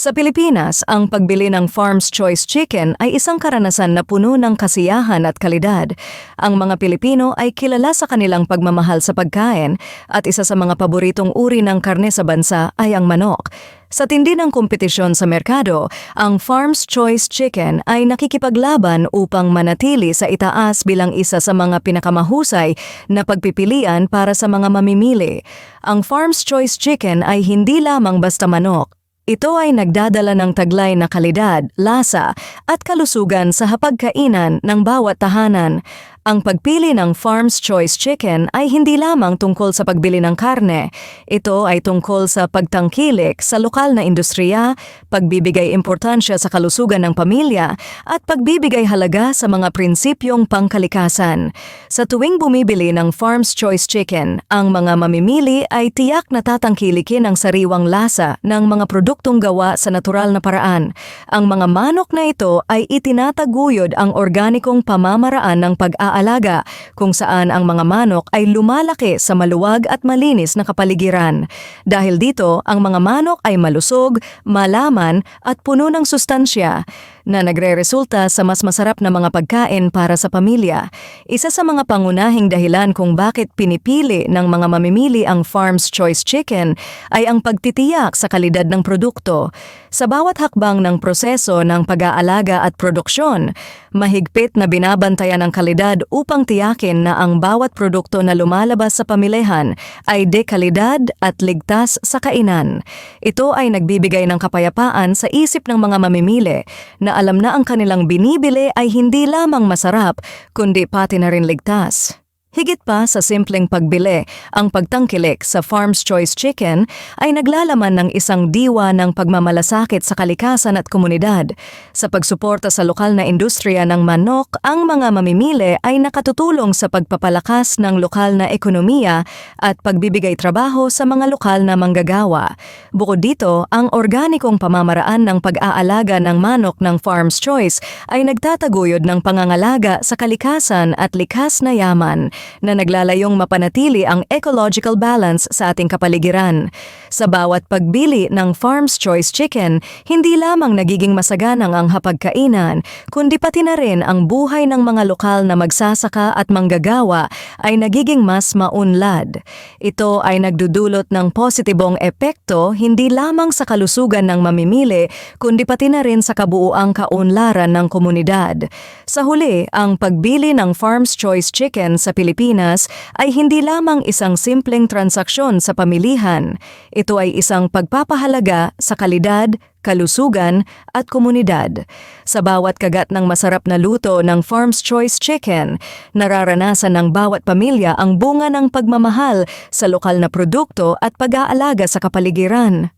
Sa Pilipinas, ang pagbili ng Farm's Choice Chicken ay isang karanasan na puno ng kasiyahan at kalidad. Ang mga Pilipino ay kilala sa kanilang pagmamahal sa pagkain at isa sa mga paboritong uri ng karne sa bansa ay ang manok. Sa tindi ng kompetisyon sa merkado, ang Farm's Choice Chicken ay nakikipaglaban upang manatili sa itaas bilang isa sa mga pinakamahusay na pagpipilian para sa mga mamimili. Ang Farm's Choice Chicken ay hindi lamang basta manok. Ito ay nagdadala ng taglay na kalidad, lasa at kalusugan sa hapagkainan ng bawat tahanan. Ang pagpili ng Farm's Choice Chicken ay hindi lamang tungkol sa pagbili ng karne. Ito ay tungkol sa pagtangkilik sa lokal na industriya, pagbibigay importansya sa kalusugan ng pamilya, at pagbibigay halaga sa mga prinsipyong pangkalikasan. Sa tuwing bumibili ng Farm's Choice Chicken, ang mga mamimili ay tiyak na tatangkilikin ang sariwang lasa ng mga produktong gawa sa natural na paraan. Ang mga manok na ito ay itinataguyod ang organikong pamamaraan ng pag-aalaga kung saan ang mga manok ay lumalaki sa maluwag at malinis na kapaligiran. Dahil dito, ang mga manok ay malusog, malaman at puno ng sustansya na nagre-resulta sa mas masarap na mga pagkain para sa pamilya. Isa sa mga pangunahing dahilan kung bakit pinipili ng mga mamimili ang Farm's Choice Chicken ay ang pagtitiyak sa kalidad ng produkto. Sa bawat hakbang ng proseso ng pag-aalaga at produksyon, mahigpit na binabantayan ang kalidad upang tiyakin na ang bawat produkto na lumalabas sa pamilihan ay dekalidad at ligtas sa kainan. Ito ay nagbibigay ng kapayapaan sa isip ng mga mamimili na alam na ang kanilang binibili ay hindi lamang masarap, kundi pati na rin ligtas. Higit pa sa simpleng pagbili, ang pagtangkilik sa Farm's Choice Chicken ay naglalaman ng isang diwa ng pagmamalasakit sa kalikasan at komunidad. Sa pagsuporta sa lokal na industriya ng manok, ang mga mamimili ay nakatutulong sa pagpapalakas ng lokal na ekonomiya at pagbibigay trabaho sa mga lokal na manggagawa. Bukod dito, ang organikong pamamaraan ng pag-aalaga ng manok ng Farm's Choice ay nagtataguyod ng pangangalaga sa kalikasan at likas na yaman na naglalayong mapanatili ang ecological balance sa ating kapaligiran. Sa bawat pagbili ng Farm's Choice Chicken, hindi lamang nagiging masaganang ang hapagkainan, kundi pati na rin ang buhay ng mga lokal na magsasaka at manggagawa ay nagiging mas maunlad. Ito ay nagdudulot ng positibong epekto hindi lamang sa kalusugan ng mamimili, kundi pati na rin sa kabuuang kaunlaran ng komunidad. Sa huli, ang pagbili ng Farm's Choice Chicken sa Pilipinas ay hindi lamang isang simpleng transaksyon sa pamilihan. Ito ay isang pagpapahalaga sa kalidad, kalusugan at komunidad. Sa bawat kagat ng masarap na luto ng Farm's Choice Chicken, nararanasan ng bawat pamilya ang bunga ng pagmamahal sa lokal na produkto at pag-aalaga sa kapaligiran.